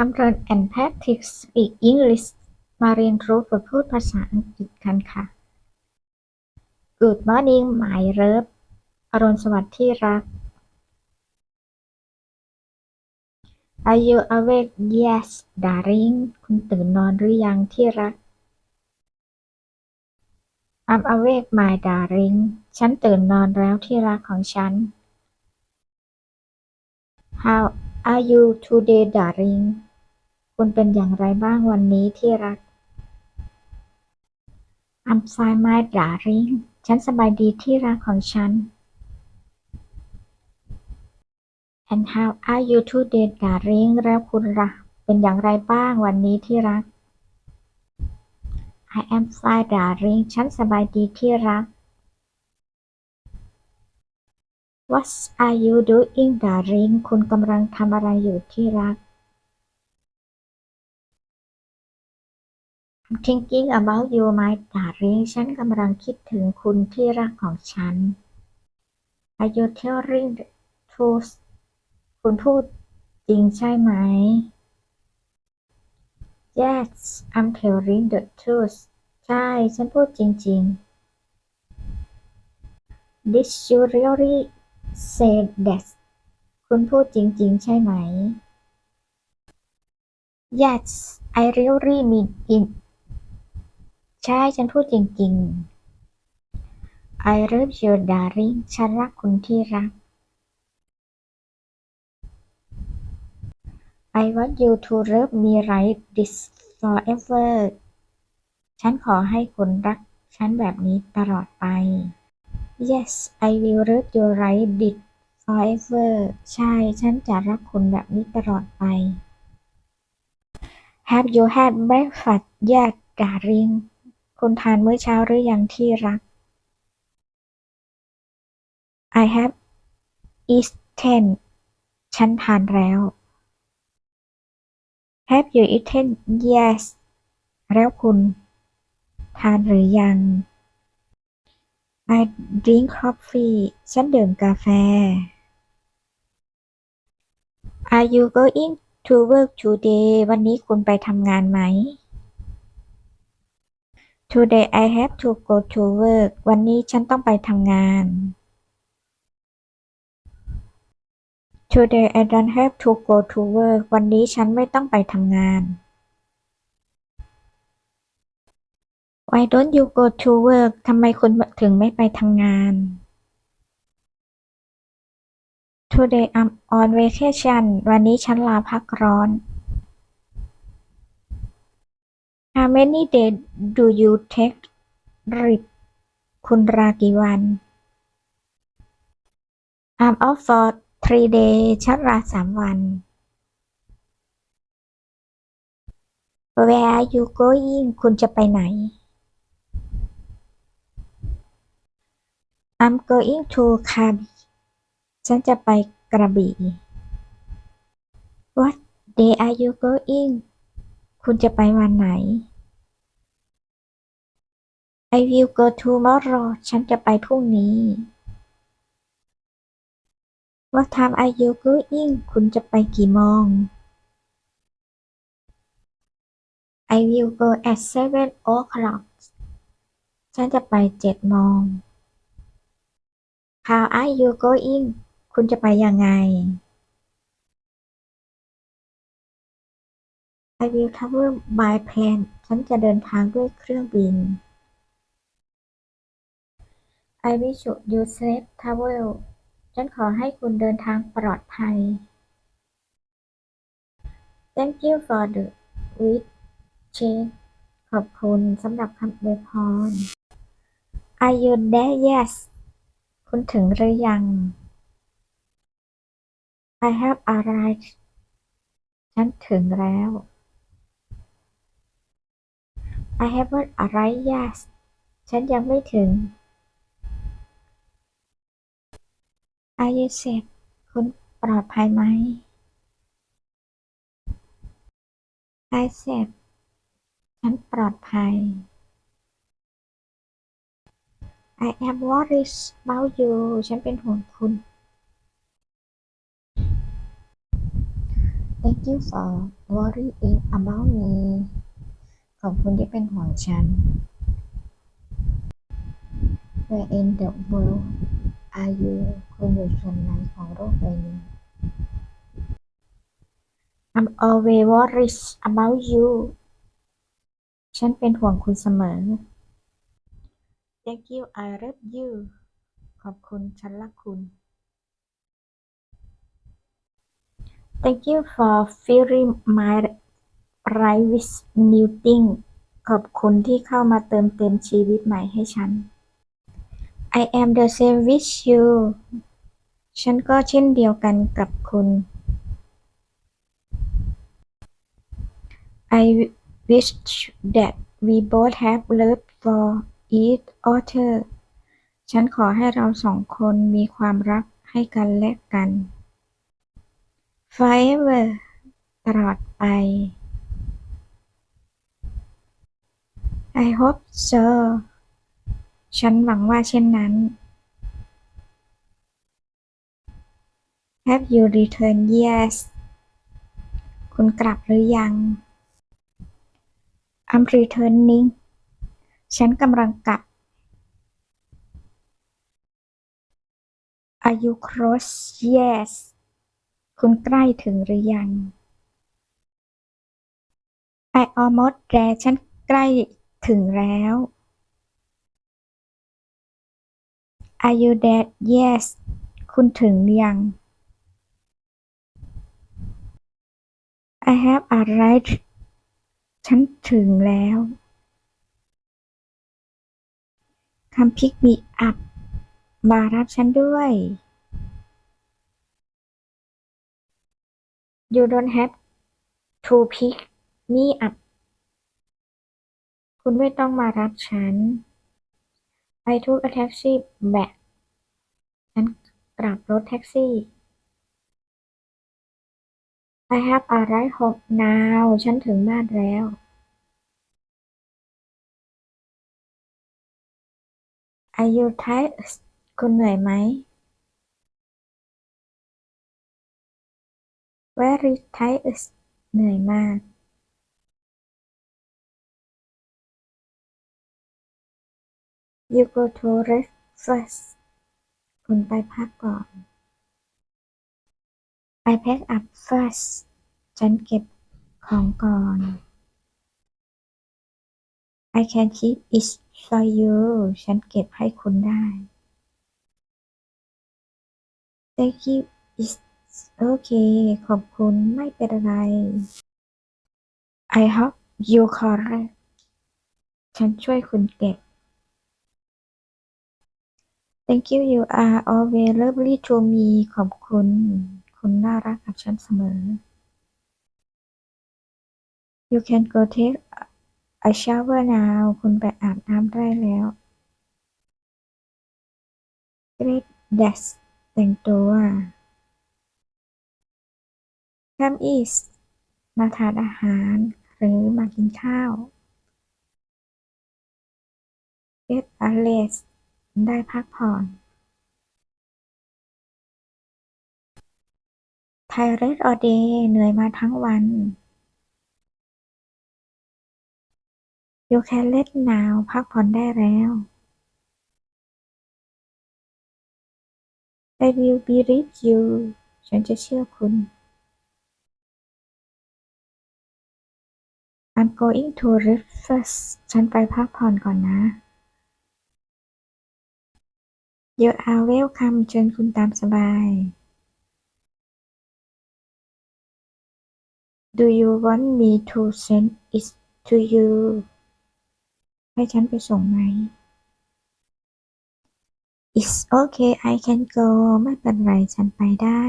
คำเรียน and practice speak English มาเรียนรู้ฝึกพูดภาษาอังกฤษกันค่ะ Good morning my love อรุณสวัสดิ์ที่รัก Are you awake Yes darling คุณตื่นนอนหรือยังที่รัก I'm awake my darling ฉันตื่นนอนแล้วที่รักของฉัน How are you today darling คุณเป็นอย่างไรบ้างวันนี้ที่รัก I'm fine my darling ฉันสบายดีที่รักของฉัน And how are you today darling แล้วคุณล่ะ เป็นอย่างไรบ้างวันนี้ที่รัก I am fine darling ฉันสบายดีที่รัก What are you doing darling คุณกำลังทำอะไรอยู่ที่รัก I'm thinking about you my darling ฉันกำลังคิดถึงคุณที่รักของฉัน Are you telling the truth คุณพูดจริงใช่ไหม Yes I'm telling the truth ใช่ ฉันพูดจริง ๆ Did you really say that คุณพูดจริง ๆ ใช่ไหม Yes I really mean it ใช่ ฉันพูดจริง ๆ I love you darling ฉันรักคุณที่รัก I want you to love me like this forever ฉันขอให้คุณรัก ฉันแบบนี้ตลอดไป Yes I will love you like this forever ใช่ ฉันจะรักคุณแบบนี้ตลอดไป Have you had breakfast yet darling คุณทานมื้อเช้าหรือยังที่รัก I have eaten ฉันทานแล้ว Have you eaten Yes แล้วคุณ ทานหรือยัง I drink coffee ฉันดื่มกาแฟ Are you going to work today วันนี้คุณไปทำงานไหม Today I have to go to work วันนี้ฉันต้องไปทำงาน Today I don't have to go to work วันนี้ฉันไม่ต้องไปทำงาน Why don't you go to work ทำไมคุณถึงไม่ไปทำงาน Today I'm on vacation วันนี้ฉันลาพักร้อน How many days do you take leave คุณลากี่วัน I'm off for three days ฉันลาสามวัน Where are you going คุณจะไปไหน I'm going to คาบีฉันจะไปกระบี่ What day are you going คุณจะไปวันไหน I will go tomorrow ฉันจะไปพรุ่งนี้ What time are you going คุณจะไปกี่โมง I will go at seven o'clock ฉันจะไปเจ็ดโมง How are you going คุณจะไปยังไง I will travel by plane ฉันจะเดินทางด้วยเครื่องบิน I wish you safe travel ฉันขอให้คุณเดินทางปลอดภัย Thank you for the wish check ขอบคุณสำหรับคำอวยพร Are you there Yes คุณถึงหรือยัง I have arrived ฉันถึงแล้ว I haven't arrived yet ฉันยังไม่ถึง Are you safe คุณปลอดภัยไหม I safe ฉันปลอดภัย I am worried about you ฉันเป็นห่วงคุณ Thank Thank you for worrying about me ขอบคุณที่เป็นห่วงฉัน Where in the world are you คุณอยู่ส่วนไหนของโลกใบนี้ I'm always worried about you ฉันเป็นห่วงคุณเสมอ Thank you I love you ขอบคุณฉันรักคุณ Thank you for filling my life with new things ขอบคุณที่เข้ามาเติมเต็มชีวิตใหม่ให้ฉัน I am the same with you ฉันก็เช่นเดียวกันกับคุณ I wish that we both have love for each other ฉันขอให้เราสองคนมีความรักให้กันและกัน forever ตลอดไป I hope so ฉันหวังว่าเช่นนั้น Have you returned yes คุณกลับหรือยัง I'm returning ฉันกำลังกลับ Are you close yes คุณใกล้ถึงหรือยัง I almost there ฉันใกล้ ถึงแล้ว Are you there yes คุณถึงหรือยัง I have arrived ฉันถึงแล้ว Come pick me up มารับฉันด้วย You don't have to pick me up คุณไม่ต้องมารับฉัน ไปทุกแท็กซี่แบกฉันกลับรถแท็กซี่ I have arrived home now ฉันถึงบ้านแล้ว Are you tired คุณเหนื่อยไหม Very tired เหนื่อยมาก You go to rest first คุณไปพักก่อน I pack up first ฉันเก็บของก่อน I can keep it for you ฉันเก็บให้คุณได้ Thank you it's okay ขอบคุณไม่เป็นไร I hope you correct ฉันช่วยคุณเก็บ Thank you you are always lovely to me ขอบคุณ คุณน่ารักกับฉันเสมอ You can go take a shower now คุณไปอาบน้ำได้แล้ว Great dress แต่งตัว Come eat มาทานอาหาร หรือมากินข้าว Get a rest ได้พักผ่อน ไทเรสออเดย์เหนื่อยมาทั้งวันโยแคเล็ดหนาวพักผ่อนได้แล้วไอวิวบีริฟยูฉันจะเชื่อคุณ I'm going to r e f r e s h ฉันไปพักผ่อนก่อนนะ You are welcome เชิญคุณตามสบาย Do you want me to send it to you ให้ฉันไปส่งไหม It's okay I can go ไม่เป็นไรฉันไปได้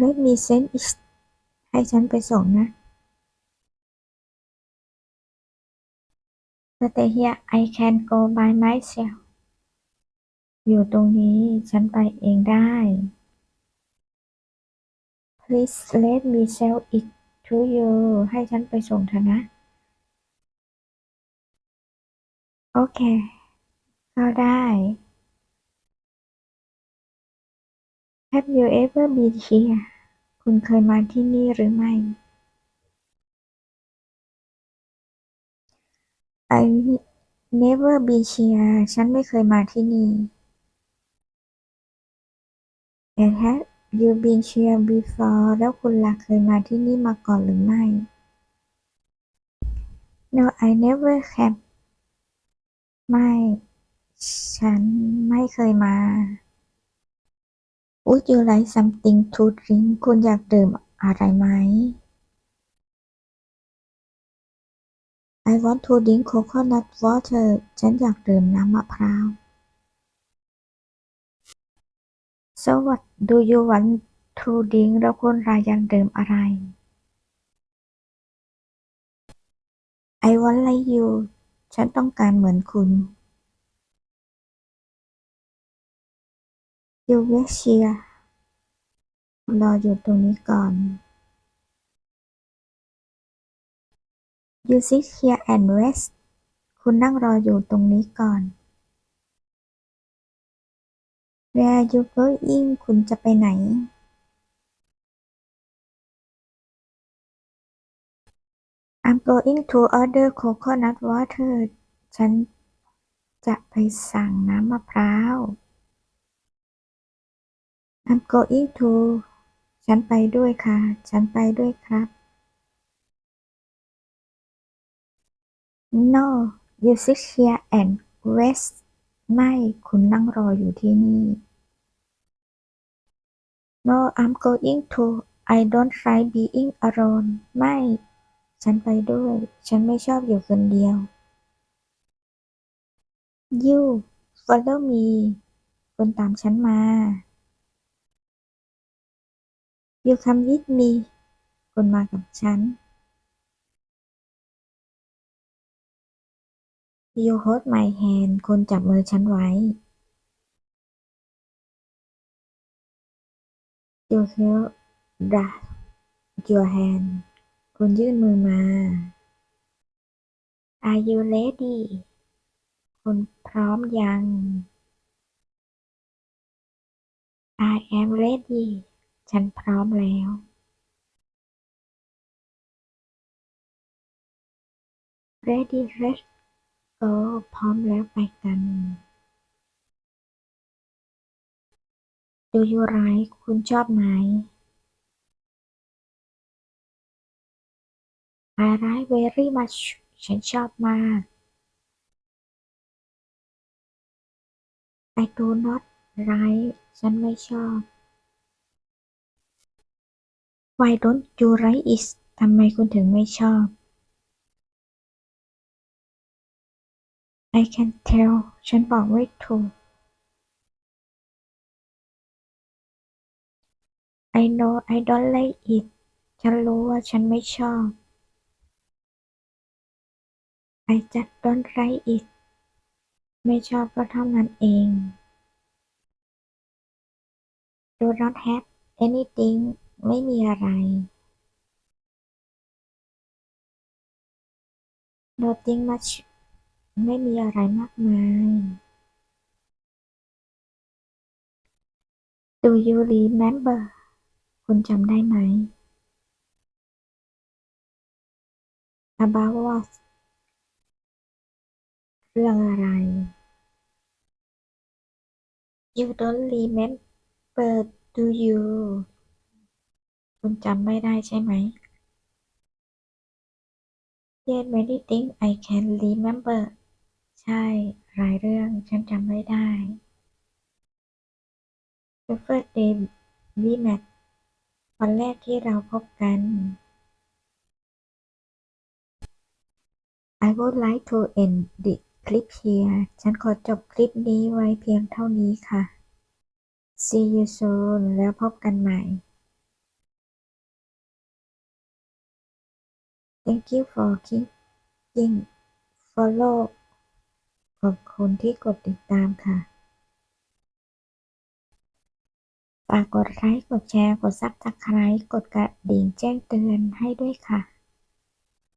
Let me send it ให้ฉันไปส่งนะ Stay here I can go by myself อยู่ตรงนี้ฉันไปเองได้ Please let me sell it to you ให้ฉันไปส่งเถอะนะ โอเคก็ได้ Have you ever been here คุณเคยมาที่นี่หรือไม่ I never been here ฉันไม่เคยมาที่นี่ And have you been here before แล้วคุณล่ะเคยมาที่นี่มาก่อนหรือไม่ No I never have ไม่ ฉันไม่เคยมา Would you like something to drink คุณอยากดื่มอะไรไหม I want to drink coconut water ฉันอยากดื่มน้ำมะพร้าว So what do you want to drink แล้วคุณรายอยากดื่มอะไร I want like you ฉันต้องการเหมือนคุณ You wait here รออยู่ตรงนี้ก่อน You sit here and rest คุณนั่งรออยู่ตรงนี้ก่อน Where are you going คุณจะไปไหน I'm going to order coconut water ฉันจะไปสั่งน้ำมะพร้าว I'm going to ฉันไปด้วยค่ะ ฉันไปด้วยครับ No you sit here and rest ไม่คุณนั่งรออยู่ที่นี่ No I'm going to I don't like being alone ไม่ ฉันไปด้วย ฉันไม่ชอบอยู่คนเดียว You follow me คุณตามฉันมา You come with me คุณมากับฉัน You hold my hand คุณจับมือฉันไว้ You hold the your hand คุณยื่นมือมา Are you ready คุณพร้อมยัง I am ready ฉันพร้อมแล้ว Ready เอพร้อมแล้วไปกัน ดูยูไรคุณชอบไหมอะไร very much ฉันชอบมาก I do not like ฉันไม่ชอบ Why don't you like it ทำไมคุณถึงไม่ชอบ I can tell ฉันบอกไม่ถูก I know I don't like it ฉันรู้ว่าฉันไม่ชอบ I just don't like it ไม่ชอบก็เท่านั้นเอง Do not have anything ไม่มีอะไร Nothing much ไม่มีอะไรมากมาย Do you remember คุณจำได้ไหม About what เรื่องอะไร You don't remember do you คุณจำไม่ได้ใช่ไหม Yes many things I can remember ใช่ หลายเรื่องฉันจำไม่ได้ The first day we met วันแรกที่เราพบกัน I would like to end the clip here ฉันขอจบคลิปนี้ไว้เพียงเท่านี้ค่ะ See you soon แล้วพบกันใหม่ Thank you for clicking follow ขอบคุณที่กดติดตามค่ะ ฝากกดไลค์ กดแชร์ กดซับสไครต์กดกระดิ่งแจ้งเตือนให้ด้วยค่ะ